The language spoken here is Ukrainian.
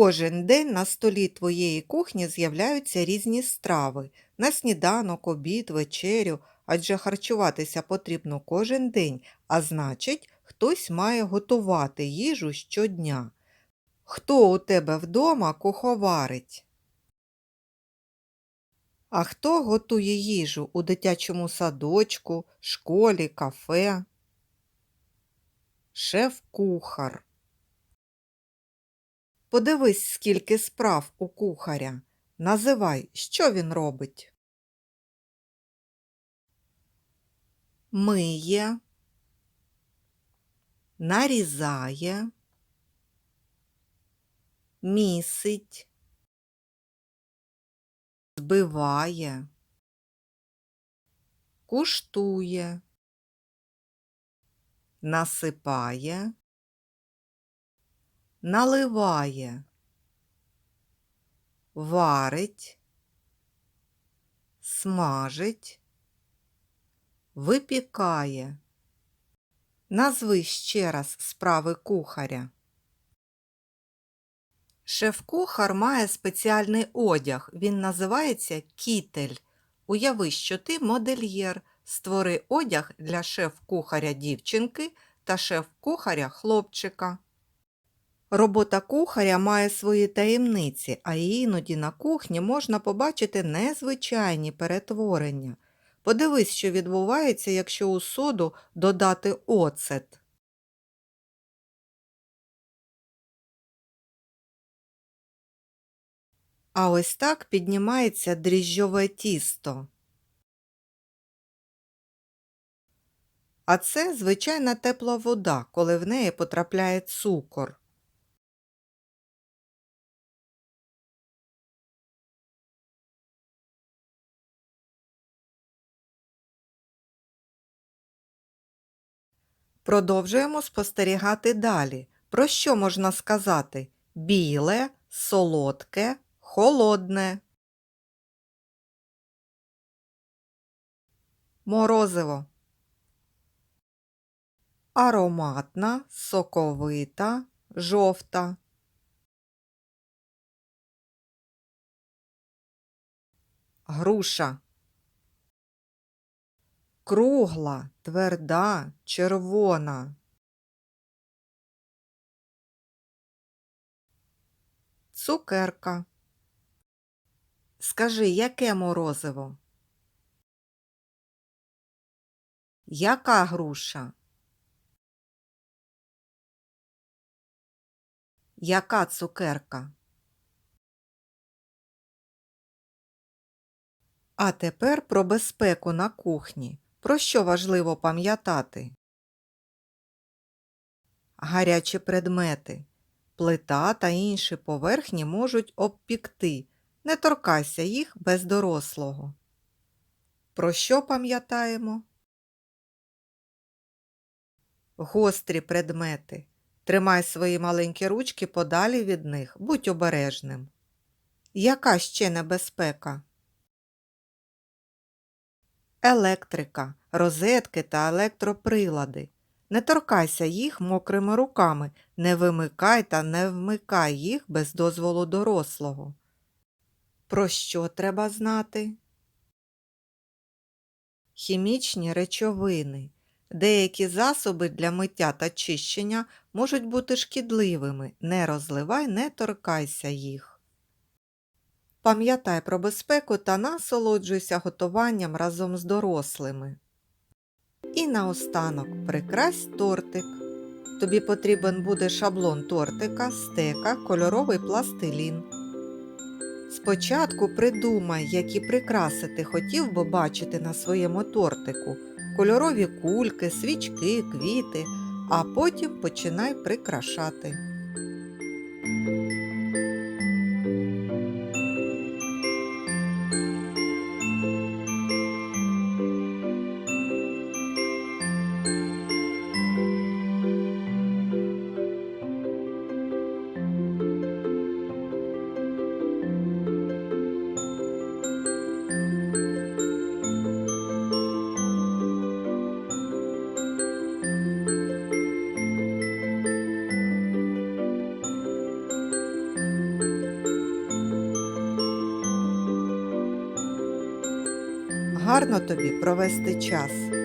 Кожен день на столі твоєї кухні з'являються різні страви на сніданок, обід, вечерю, адже харчуватися потрібно кожен день, а значить, хтось має готувати їжу щодня. Хто у тебе вдома куховарить? А хто готує їжу у дитячому садочку, школі, кафе? Шеф-кухар. Подивись, скільки справ у кухаря. Називай, що він робить. Миє, нарізає, місить, збиває, куштує, насипає, наливає, варить, смажить, випікає. Назви ще раз справи кухаря. Шеф-кухар має спеціальний одяг. Він називається кітель. Уяви, що ти модельєр. Створи одяг для шеф-кухаря дівчинки та шеф-кухаря хлопчика. Робота кухаря має свої таємниці, а іноді на кухні можна побачити незвичайні перетворення. Подивись, що відбувається, якщо у соду додати оцет. А ось так піднімається дріжджове тісто. А це звичайна тепла вода, коли в неї потрапляє цукор. Продовжуємо спостерігати далі. Про що можна сказати? Біле, солодке, холодне. Морозиво. Ароматна, соковита, жовта. Груша. Кругла, тверда, червона. Цукерка. Скажи, яке морозиво? Яка груша? Яка цукерка? А тепер про безпеку на кухні. Про що важливо пам'ятати? Гарячі предмети. Плита та інші поверхні можуть обпікти. Не торкайся їх без дорослого. Про що пам'ятаємо? Гострі предмети. Тримай свої маленькі ручки подалі від них, будь обережним. Яка ще небезпека? Електрика, розетки та електроприлади. Не торкайся їх мокрими руками, не вимикай та не вмикай їх без дозволу дорослого. Про що треба знати? Хімічні речовини. Деякі засоби для миття та чищення можуть бути шкідливими. Не розливай, не торкайся їх. Пам'ятай про безпеку та насолоджуйся готуванням разом з дорослими. І наостанок прикрась тортик. Тобі потрібен буде шаблон тортика, стека, кольоровий пластилін. Спочатку придумай, які прикраси ти хотів би бачити на своєму тортику, кольорові кульки, свічки, квіти, а потім починай прикрашати. Гарно тобі провести час.